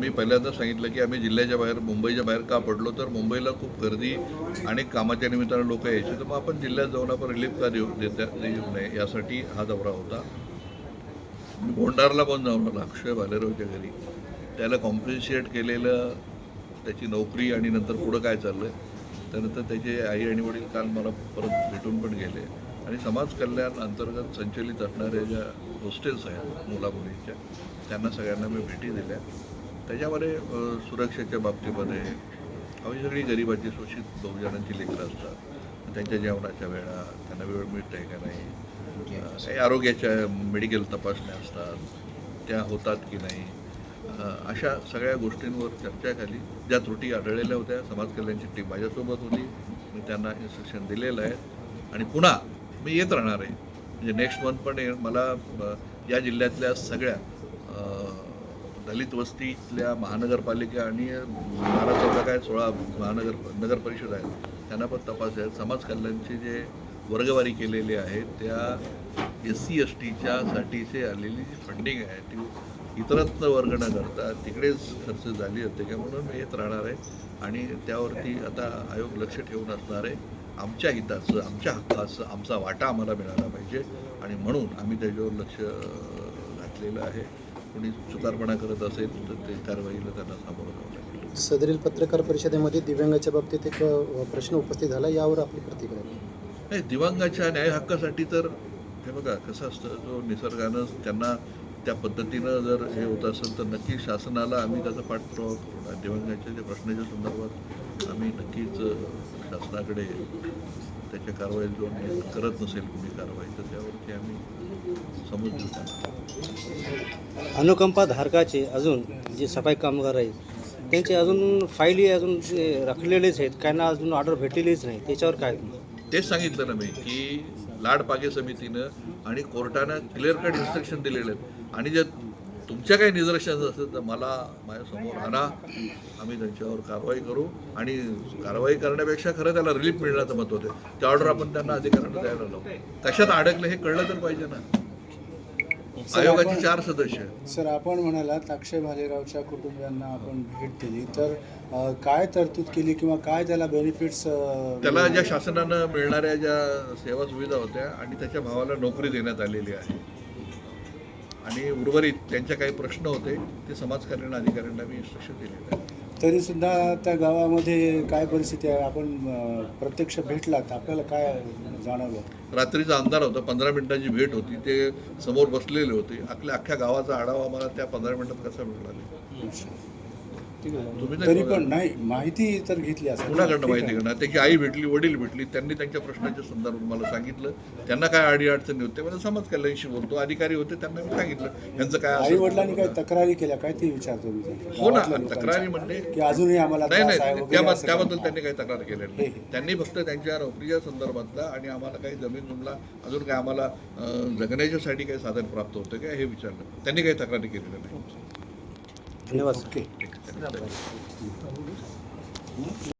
मी पहिल्यांदा सांगितलं की आम्ही जिल्ह्याच्या बाहेर मुंबईच्या बाहेर का पडलो तर मुंबईला खूप गर्दी आणि कामाच्या निमित्तानं लोक यायचे. तर मग आपण जिल्ह्यात जाऊन आपण रिलीफ का देऊ देता देऊ नये यासाठी हा दौरा होता. मी भोंडारला पण जाऊन आलो अक्षय भालेरावच्या घरी. त्याला कॉम्पेन्शिएट केलेलं त्याची नोकरी आणि नंतर पुढं काय चाललं आहे त्यानंतर त्याचे आई आणि वडील काल मला परत भेटून पण गेले. आणि समाज कल्याण अंतर्गत संचलित असणाऱ्या ज्या हॉस्टेल्स आहेत मुला मुलींच्या त्यांना सगळ्यांना मी भेटी दिल्या. त्याच्यामध्ये सुरक्षेच्या बाबतीमध्ये अशी सगळी गरिबाची शोषित बहुजनांची लेकरं असतात. त्यांच्या जेवणाच्या वेळा त्यांना वेळ मिळत आहे का नाही? काही आरोग्याच्या मेडिकल तपासण्या असतात. त्या होतात की नाही? अशा सगळ्या गोष्टींवर चर्चा झाली. ज्या त्रुटी आढळलेल्या होत्या समाज कल्याणची टीम माझ्यासोबत होती. मी त्यांना इन्स्ट्रक्शन दिलेलं आहे. आणि पुन्हा मी येत राहणार आहे. म्हणजे नेक्स्ट मंथ पण. मला या जिल्ह्यातल्या सगळ्या दलित वस्तीतल्या महानगरपालिका आणि बारा चौदा काय सोळा महानगर नगर परिषद आहेत त्यांना पण तपास आहेत समाज कल्याणचे जे वर्गवारी केलेली आहेत त्या एस सी एस टीच्या साठीचे आलेली जी फंडिंग आहे ती इतरत्र वर्ग न करता तिकडेच खर्च झाली होते का म्हणून मी येत राहणार आहे. आणि त्यावरती आता आयोग लक्ष ठेवून असणार आहे. आमच्या हिताचं आमच्या हक्काचं आमचा वाटा आम्हाला मिळाला पाहिजे. आणि म्हणून आम्ही त्याच्यावर लक्ष घातलेलं आहे. कोणी चुकारपणा करत असेल तर ते कारवाईला त्यांना सामोरं जावं लागेल. सदरील पत्रकार परिषदेमध्ये दिव्यांगाच्या बाबतीत एक प्रश्न उपस्थित झाला यावर आपली प्रतिक्रिया नाही दिव्यांगाच्या न्याय हक्कासाठी तर हे बघा कसं असतं जो निसर्गानं त्यांना त्या पद्धतीनं जर हे होत असेल तर नक्की शासनाला आम्ही त्याचा पाठपुरावा करू. आणि त्या प्रश्नाच्या संदर्भात आम्ही नक्कीच शासनाकडे त्याच्या कारवाई जो करत नसेल कुणी कारवाई तर त्यावरती आम्ही समज अनुकंपा धारकाचे अजून जे सफाई कामगार आहेत त्यांचे अजून फाईली अजून जे राखलेलेच आहेत काहींना अजून ऑर्डर भेटलेलीच नाही त्याच्यावर काय? तेच सांगितलं ना मी की लाडपागे समितीनं आणि कोर्टानं क्लिअर कट इन्स्ट्रक्शन दिलेले आहेत. आणि जर तुमच्या काही निदर्शन असेल तर मला माझ्यासमोर आणा. आम्ही त्यांच्यावर कारवाई करू. आणि कारवाई करण्यापेक्षा खरं त्याला रिलीफ मिळण्याचं महत्त्व होते त्या ऑर्डर आपण त्यांना अधिकाऱ्यांना द्यायला लावू. कशात अडकलं हे कळलं तर पाहिजे ना. आयोगाचे चार सदस्य. सर आपण म्हणालात अक्षय भालेरावच्या कुटुंबियांना आपण भेट दिली. तर काय तरतूद केली किंवा काय त्याला बेनिफिट्स त्याला ज्या शासनानं मिळणाऱ्या ज्या सेवा सुविधा होत्या आणि त्याच्या भावाला नोकरी देण्यात आलेली आहे. आणि उर्वरित त्यांच्या काही प्रश्न होते ते समाज कल्याण अधिकाऱ्यांना मी इन्स्ट्रक्शन दिलेलं आहे तरी सुद्धा त्या गावामध्ये काय परिस्थिती आहे? आपण प्रत्यक्ष भेटलात. आपल्याला काय जाणवलं? रात्रीचा अंधार होता. पंधरा मिनिटाची भेट होती. ते समोर बसलेले होते. आपल्या अख्ख्या गावाचा आढावा मला त्या पंधरा मिनिटात कसा मिळाला? तर पण नाही माहिती तर घेतली असेल कुणाकडनं माहिती. घेणार त्याची आई भेटली वडील भेटली त्यांनी त्यांच्या प्रश्नाच्या संदर्भात मला सांगितलं त्यांना काय अडी अडचणी होते मला समाज कल्याणशी बोलतो अधिकारी होते त्यांना मी सांगितलं यांचं काय आई वडिलांनी काही तक्रारी केल्या काय ते विचारतो मी. हो ना. तक्रारी म्हणजे की अजूनही आम्हाला नाही नाही असं त्याबद्दल. त्यांनी काही तक्रार केलेली हे, नाही. त्यांनी फक्त त्यांच्या नोकरीच्या संदर्भातला आणि आम्हाला काही जमीन जुमला अजून काय आम्हाला जगण्याच्यासाठी काही साधन प्राप्त होतं का हे विचारलं त्यांनी काही तक्रारी केलेल्या नाही धन्यवाद सर ओके ठीक आहे.